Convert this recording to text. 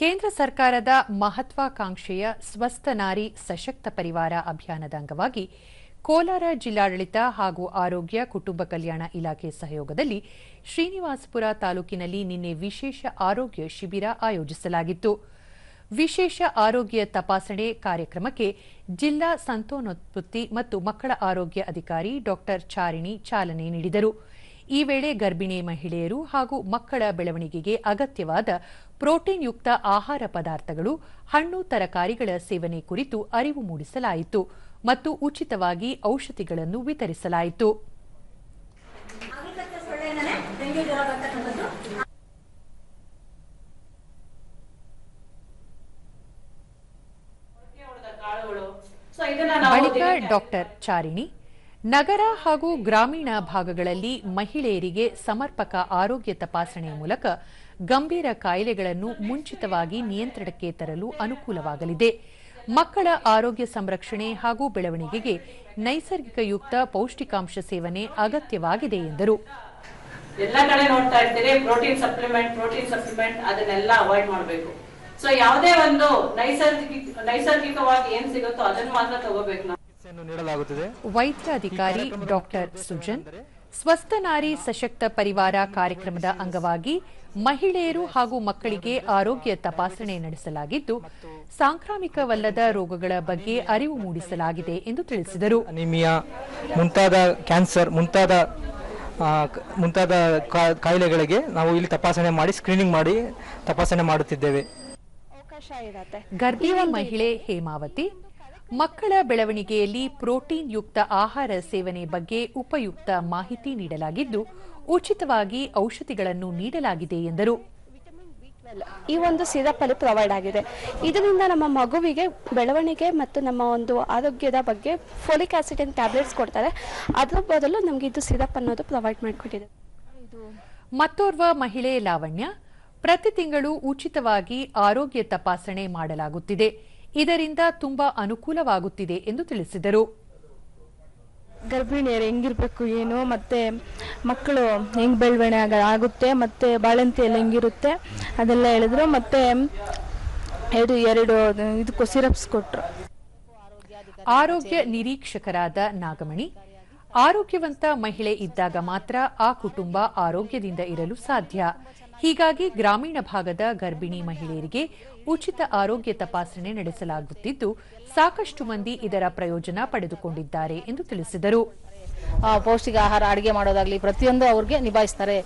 ಕೇಂದ್ರ ಸರ್ಕಾರದ ಮಹತ್ವಾಕಾಂಕ್ಷೆಯ ಸ್ವಸ್ಥ ನಾರಿ ಸಶಕ್ತ ಪರಿವಾರ ಅಭಿಯಾನದ ಅಂಗವಾಗಿ ಕೋಲಾರ ಜಿಲ್ಲಾಡಳಿತ ಹಾಗೂ ಆರೋಗ್ಯ, ಕುಟುಂಬ ಕಲ್ಯಾಣ ಇಲಾಖೆ ಸಹಯೋಗದಲ್ಲಿ ಶ್ರೀನಿವಾಸಪುರ ತಾಲೂಕಿನಲ್ಲಿ ನಿನ್ನೆ ವಿಶೇಷ ಆರೋಗ್ಯ ಶಿಬಿರ ಆಯೋಜಿಸಲಾಗಿತ್ತು. ವಿಶೇಷ ಆರೋಗ್ಯ ತಪಾಸಣೆ ಕಾರ್ಯಕ್ರಮಕ್ಕೆ ಜಿಲ್ಲಾ ಸಂತಾನೋತ್ಪತ್ತಿ ಮತ್ತು ಮಕ್ಕಳ ಆರೋಗ್ಯ ಅಧಿಕಾರಿ ಡಾ ಚಾರಿಣಿ ಚಾಲನೆ ನೀಡಿದರು. ಈ ವೇಳೆ ಗರ್ಭಿಣಿ ಮಹಿಳೆಯರು ಹಾಗೂ ಮಕ್ಕಳ ಬೆಳವಣಿಗೆಗೆ ಅಗತ್ಯವಾದ ಪ್ರೋಟೀನ್ ಯುಕ್ತ ಆಹಾರ ಪದಾರ್ಥಗಳು ಹಣ್ಣು ತರಕಾರಿಗಳ ಸೇವನೆ ಕುರಿತು ಅರಿವು ಮೂಡಿಸಲಾಯಿತು ಮತ್ತು ಉಚಿತವಾಗಿ ಔಷಧಿಗಳನ್ನು ವಿತರಿಸಲಾಯಿತು. ಬಳಿಕ ಡಾಕ್ಟರ್ ಚಾರಿಣಿ ನಗರ ಹಾಗೂ ಗ್ರಾಮೀಣ ಭಾಗಗಳಲ್ಲಿ ಮಹಿಳೆಯರಿಗೆ ಸಮರ್ಪಕ ಆರೋಗ್ಯ ತಪಾಸಣೆ ಮೂಲಕ ಗಂಭೀರ ಕಾಯಿಲೆಗಳನ್ನು ಮುಂಚಿತವಾಗಿ ನಿಯಂತ್ರಣಕ್ಕೆ ತರಲು ಅನುಕೂಲವಾಗಲಿದೆ. ಮಕ್ಕಳ ಆರೋಗ್ಯ ಸಂರಕ್ಷಣೆ ಹಾಗೂ ಬೆಳವಣಿಗೆಗೆ ನೈಸರ್ಗಿಕಯುಕ್ತ ಪೌಷ್ಟಿಕಾಂಶ ಸೇವನೆ ಅಗತ್ಯವಾಗಿದೆ ಎಂದರು. ಎಲ್ಲ ಕಡೆ ನೋಡ್ತಾ ಇರ್ತೀರಿ, ಪ್ರೋಟೀನ್ ಸಪ್ಲಿಮೆಂಟ್ ಪ್ರೋಟೀನ್ ಸಪ್ಲಿಮೆಂಟ್ ಅದನ್ನೆಲ್ಲ ಅವಾಯ್ಡ್ ಮಾಡಬೇಕು. ಸೊ ಯಾವುದೇ ಒಂದು ನೈಸರ್ಗಿಕ, ನೈಸರ್ಗಿಕವಾಗಿ ಏನ್ ಸಿಗುತ್ತೋ ಅದನ್ನ ಮಾತ್ರ ತಗೋಬೇಕು ನಾವು. ವೈದ್ಯಾಧಿಕಾರಿ ಡಾಕ್ಟರ್ ಸುಜನ್ ಸ್ವಸ್ಥ ನಾರಿ ಸಶಕ್ತ ಪರಿವಾರ ಕಾರ್ಯಕ್ರಮದ ಅಂಗವಾಗಿ ಮಹಿಳೆಯರು ಹಾಗೂ ಮಕ್ಕಳಿಗೆ ಆರೋಗ್ಯ ತಪಾಸಣೆ ನಡೆಸಲಾಗಿದ್ದು ಸಾಂಕ್ರಾಮಿಕವಲ್ಲದ ರೋಗಗಳ ಬಗ್ಗೆ ಅರಿವು ಮೂಡಿಸಲಾಗಿದೆ ಎಂದು ತಿಳಿಸಿದರು. ಅನಿಮಿಯಾ ಮುಂತಾದ ಕ್ಯಾನ್ಸರ್ ಮುಂತಾದ ಮುಂತಾದ ಕಾಯಿಲೆಗಳಿಗೆ ನಾವು ಇಲ್ಲಿ ತಪಾಸಣೆ ಮಾಡಿ ಸ್ಕ್ರೀನಿಂಗ್ ಮಾಡಿ ತಪಾಸಣೆ ಮಾಡುತ್ತಿದ್ದೇವೆ. ಗರ್ಭಿಣಿ ಮಹಿಳೆ ಹೇಮಾವತಿ ಮಕ್ಕಳ ಬೆಳವಣಿಗೆಯಲ್ಲಿ ಪ್ರೋಟೀನ್ ಯುಕ್ತ ಆಹಾರ ಸೇವನೆ ಬಗ್ಗೆ ಉಪಯುಕ್ತ ಮಾಹಿತಿ ನೀಡಲಾಗಿದ್ದು ಉಚಿತವಾಗಿ ಔಷಧಿಗಳನ್ನು ನೀಡಲಾಗಿದೆ ಎಂದರು. ಈ ಒಂದು ಸಿರಪ್ ಅಲ್ಲಿ ಪ್ರೊವೈಡ್ ಆಗಿದೆ. ಇದರಿಂದ ನಮ್ಮ ಮಗುವಿಗೆ ಬೆಳವಣಿಗೆ ಮತ್ತು ನಮ್ಮ ಒಂದು ಆರೋಗ್ಯದ ಬಗ್ಗೆ ಫೋಲಿಕ್ ಆಸಿಡ್ ಅಂಡ್ ಟ್ಯಾಬ್ಲೆಟ್ಸ್ ಕೊಡ್ತಾರೆ. ಅದರ ಬದಲು ನಮಗೆ ಇದು ಸಿರಪ್ ಅನ್ನೋದು ಪ್ರೊವೈಡ್ ಮಾಡಿಕೊಟ್ಟಿದೆ. ಮತ್ತೋರ್ವ ಮಹಿಳೆ ಲಾವಣ್ಯ ಪ್ರತಿ ತಿಂಗಳು ಉಚಿತವಾಗಿ ಆರೋಗ್ಯ ತಪಾಸಣೆ ಮಾಡಲಾಗುತ್ತಿದೆ. ಇದರಿಂದ ತುಂಬಾ ಅನುಕೂಲವಾಗುತ್ತಿದೆ ಎಂದು ತಿಳಿಸಿದರು. ಗರ್ಭಿಣಿಯರು ಹೆಂಗಿರ್ಬೇಕು ಏನು ಮತ್ತೆ ಮಕ್ಕಳು ಹೆಂಗ್ ಬೆಳವಣಿಗೆ ಆಗುತ್ತೆ ಮತ್ತೆ ಬಾಳಂತಿಯಲ್ಲಿ ಹೆಂಗಿರುತ್ತೆ ಅದೆಲ್ಲ ಹೇಳಿದ್ರು. ಮತ್ತೆ ಎರಡು ಎರಡು ಇದಕ್ಕೂ ಸಿರಪ್ಸ್ ಕೊಟ್ರು. ಆರೋಗ್ಯ ನಿರೀಕ್ಷಕರಾದ ನಾಗಮಣಿ ಆರೋಗ್ಯವಂತ ಮಹಿಳೆ ಇದ್ದಾಗ ಮಾತ್ರ ಆ ಕುಟುಂಬ ಆರೋಗ್ಯದಿಂದ ಇರಲು ಸಾಧ್ಯ. ಹೀಗಾಗಿ ಗ್ರಾಮೀಣ ಭಾಗದ ಗರ್ಭಿಣಿ ಮಹಿಳೆಯರಿಗೆ ಉಚಿತ ಆರೋಗ್ಯ ತಪಾಸಣೆ ನಡೆಸಲಾಗುತ್ತಿದ್ದು, ಸಾಕಷ್ಟು ಮಂದಿ ಇದರ ಪ್ರಯೋಜನ ಪಡೆದುಕೊಂಡಿದ್ದಾರೆ ಎಂದು ತಿಳಿಸಿದರು. ಪೌಷ್ಟಿಕ ಆಹಾರ ಅಡುಗೆ ಮಾಡೋದಾಗ್ಲಿ ಪ್ರತಿಯೊಂದು ಅವ್ರಿಗೆ ನಿಭಾಯಿಸ್ತಾರೆ.